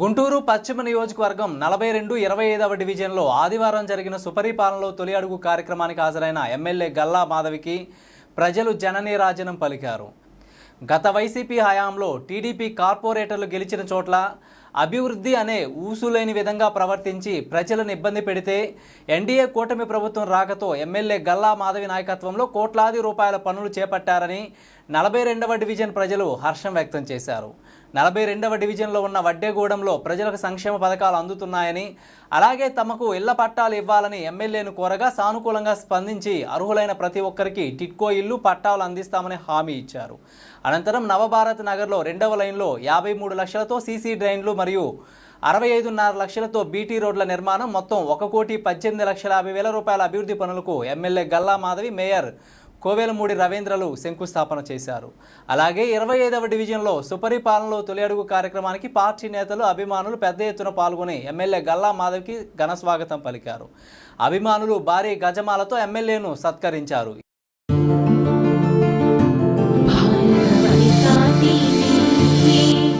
గుంటూరు పశ్చిమ నియోజకవర్గం నలభై రెండు ఇరవై ఐదవ డివిజన్లో ఆదివారం జరిగిన సుపరిపాలనలో తొలి అడుగు కార్యక్రమానికి హాజరైన ఎమ్మెల్యే గల్లా మాధవికి ప్రజలు జననీరాజనం పలికారు. గత వైసీపీ హయాంలో టీడీపీ కార్పొరేటర్లు గెలిచిన చోట్ల అభివృద్ధి అనే ఊసులేని విధంగా ప్రవర్తించి ప్రజలను ఇబ్బంది పెడితే ఎన్డీఏ కూటమి ప్రభుత్వం రాకతో ఎమ్మెల్యే గల్లా మాధవి నాయకత్వంలో కోట్లాది రూపాయల పనులు చేపట్టారని నలభై రెండవ డివిజన్ ప్రజలు హర్షం వ్యక్తం చేశారు. నలభై రెండవ డివిజన్లో ఉన్న వడ్డేగూడెంలో ప్రజలకు సంక్షేమ పథకాలు అందుతున్నాయని అలాగే తమకు ఇళ్ళ పట్టాలు ఇవ్వాలని ఎమ్మెల్యేను కోరగా సానుకూలంగా స్పందించి అర్హులైన ప్రతి ఒక్కరికి టిట్కో ఇల్లు పట్టాలు అందిస్తామని హామీ ఇచ్చారు. అనంతరం నవభారత్ నగర్లో రెండవ లైన్లో యాభై మూడు లక్షలతో సీసీ డ్రైన్లు మరియు అరవై ఐదున్నర లక్షలతో బీటీ రోడ్ల నిర్మాణం మొత్తం ఒక కోటి పద్దెనిమిది లక్షల యాభై వేల రూపాయల అభివృద్ధి పనులకు ఎమ్మెల్యే గల్లా మాధవి మేయర్ కోవెలమూడి రవీంద్రలు శంకుస్థాపన చేశారు. అలాగే ఇరవై ఐదవ డివిజన్లో సుపరిపాలనలో తొలి అడుగు కార్యక్రమానికి పార్టీ నేతలు అభిమానులు పెద్ద ఎత్తున పాల్గొని ఎమ్మెల్యే గల్లా మాధవ్కి ఘన స్వాగతం పలికారు. అభిమానులు భారీ గజమాలతో ఎమ్మెల్యేను సత్కరించారు.